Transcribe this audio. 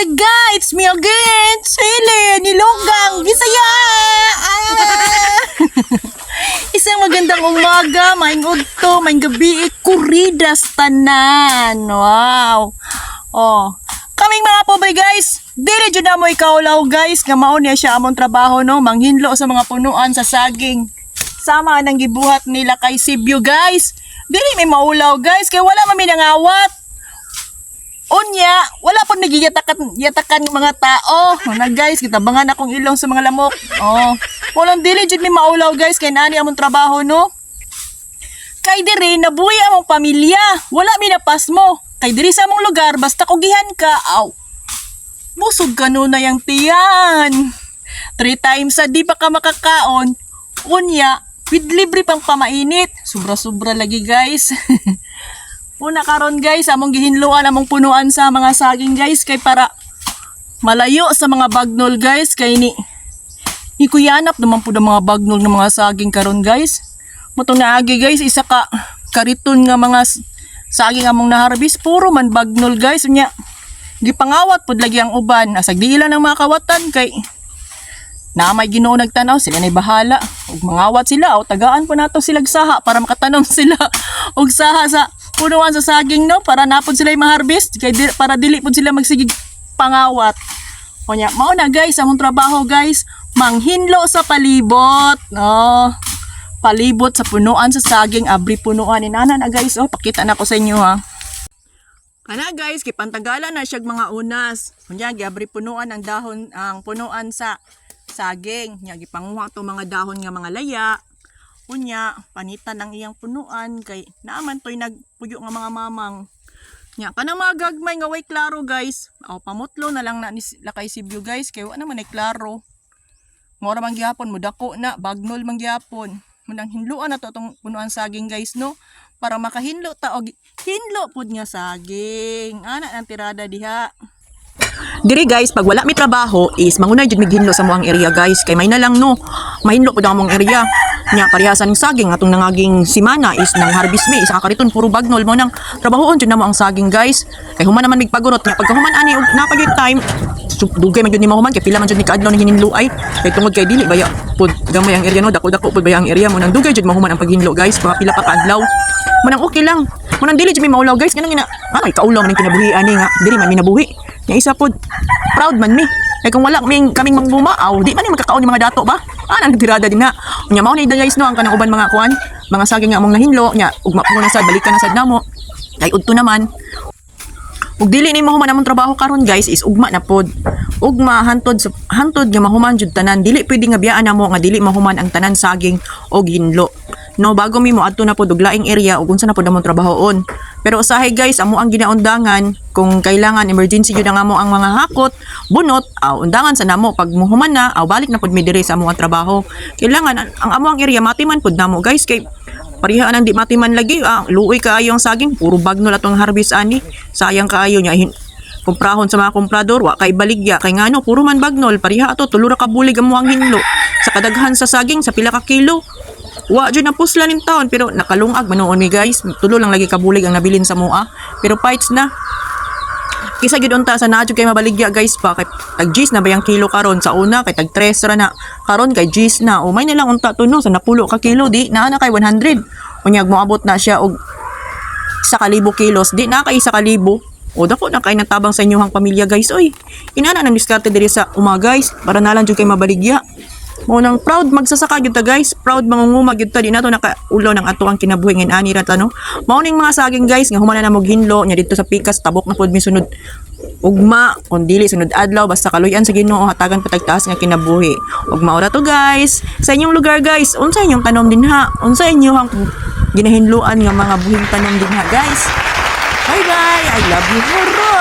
talaga! It's me again! Sile! Nilogang! Bisaya! Ah! Isang magandang umaga, maing udto, maing gabi, kuridas tanan. Wow! Oh, kaming mga pobre guys, dili jud na mo ikaulaw guys, nga mao niya siya among trabaho no, manghinlo sa mga punuan sa saging. Sama nang gibuhat nila kay Sibyo guys. Dili may maulaw guys, kay wala man may nangawat. Unya, wala po nagiyatakan yatakan mga tao. Na guys, kita bangan akong ilong sa mga lamok. Oh. Walang dili jud mi maulaw guys kay nani among trabaho no. Kay diri nabuhi among pamilya. Wala mi napas mo. Kay diri sa among lugar basta kugihan ka, aw. Busog ka na yang tiyan. Three times sa di pa ka makakaon. Unya, with libre pang pamainit. Sobra-sobra lagi guys. Una karon guys, among gihinluan among punuan sa mga saging guys kay para malayo sa mga bagnol guys kay ni ni kuyanap naman po ng mga bagnol ng mga saging karon guys. Motong naagi guys, isa ka kariton nga mga saging among naharbis puro man bagnol guys unya. Gipangawat pud lagi ang uban, asag di ilan ang mga kawatan kay na may Ginoo nagtanaw sila na bahala ug mangawat sila o tagaan po nato sila saha para makatanom sila og saha sa punuan sa saging no? Para napod sila ma-harvest. Kay di, para dili pud sila magsigig pangawat. O nya mao na guys among trabaho guys. Manghinlo sa palibot no? Palibot sa punuan sa saging. Abri punuan inana na guys. Oh pakita na ko sa inyo ha? Kana guys, kipantagalan na siyag mga unas. Kunya, giabri punuan ang dahon, ang punuan sa saging. Nya, gipanguha to mga dahon nga mga laya. Kunya, panitan ang iyang punuan kay naaman to'y nagpuyo nga mga mamang. Nya, kanang mga gagmay nga way klaro guys. O, pamutlo na lang na ni sila kay Sibyo guys. Kay wala naman ay klaro. Ngora man gyapon, mudako na, bagnol man gyapon. Munang hinluan na to itong punuan saging guys no para makahinlo ta og hinlo pud nga saging ana ang tirada diha Diri guys, pag wala mi trabaho is manguna jud mig hinlo sa moang area guys kay may na lang no. Mahinlo pud ang among area. Nya parihasan ng saging atong nangaging simana is nang harvest mi isa ka kariton puro bagnol mo nang trabahoon jud namo ang saging guys. Kay human naman mig pagurot nya pagka human ani og napagay time dugay man jud ni mahuman kay pila man jud ni kaadlaw ni hininluay kay tungod kay dili baya pud gamay ang area no dako-dako pud baya ang area mo nang dugay jud mahuman ang paghinlo guys mga pila pa kaadlaw. Manang okay lang. Manang dili jud mi maulaw guys kanang ina. May kaulaw man kinabuhi ani nga. Dili man mi Nya isa pod proud man mi. Kay kung wala kaming kaming mangbumaaw, di man ni magkakaon ni mga dato ba? Ah, nang tirada din na. Nya mao ni guys no ang kanang uban mga kuan, mga saging nga among nahinlo nya ugma po na sad balikan na sad namo. Kay udto naman. Ug dili ni mahuman among trabaho karon guys is ugma na pod. Ugma hantod hantod nga mahuman jud tanan dili pwede nga biyaan namo nga dili mahuman ang tanan saging og hinlo. No bago mi mo adto na pod og laing area ug unsa na pod among trabahoon. Pero usahay guys amo ang ginaundangan kung kailangan emergency jud ang amo ang mga hakot, bunot, aw undangan sa namo pag muhuman na aw balik na pod mi sa amo ang trabaho. Kailangan ang, ang amo ang area matiman pod namo guys kay Parihaan ang di matiman lagi. Ah, luoy kaayo ang saging. Puro bagnol atong harvest ani. Sayang kaayo niya. Hin- kumprahon sa mga komprador wa kay baligya kay ngano puro man bagnol pariha ato tulo ra ka bulig ang hinlo sa kadaghan sa saging sa pila ka kilo wa jud na pusla ning taon pero nakalungag manoon mi guys. Tulo lang lagi ka bulig ang nabilin sa mua. Pero fights na. Kisa gid unta sa naa kay mabaligya guys pa. Kay tag G's na ba yung kilo karon. Sa una kay tag 3 ra na. Karon kay G's na. O may nilang unta to no sa napulo ka kilo. Di naa na kay 100 unyag moabot na siya og sa kalibo kilos. Di na kay sa kalibo o dako na kay natabang sa inyong pamilya guys. Oy inana nang diskarte diri sa uma guys para nalang jud kay mabaligya mo nang proud magsasaka gyud ta guys. Proud mangunguma gyud ta. Di nato nakaulo ng ato ang kinabuhi ngin ani ra ta no? Mao ning mga saging guys nga humana na mog hinlo nya dito sa pikas. Tabok na pod mi sunod ugma kun dili sunod adlaw basta kaluyan sa Ginoo hatagan patagtaas nga kinabuhi. Ug maura to guys. Sa inyong lugar guys unsa inyong tanom dinha? Unsa inyong ginahinluan nga mga buhing tanom dinha guys? Bye bye i love you hurra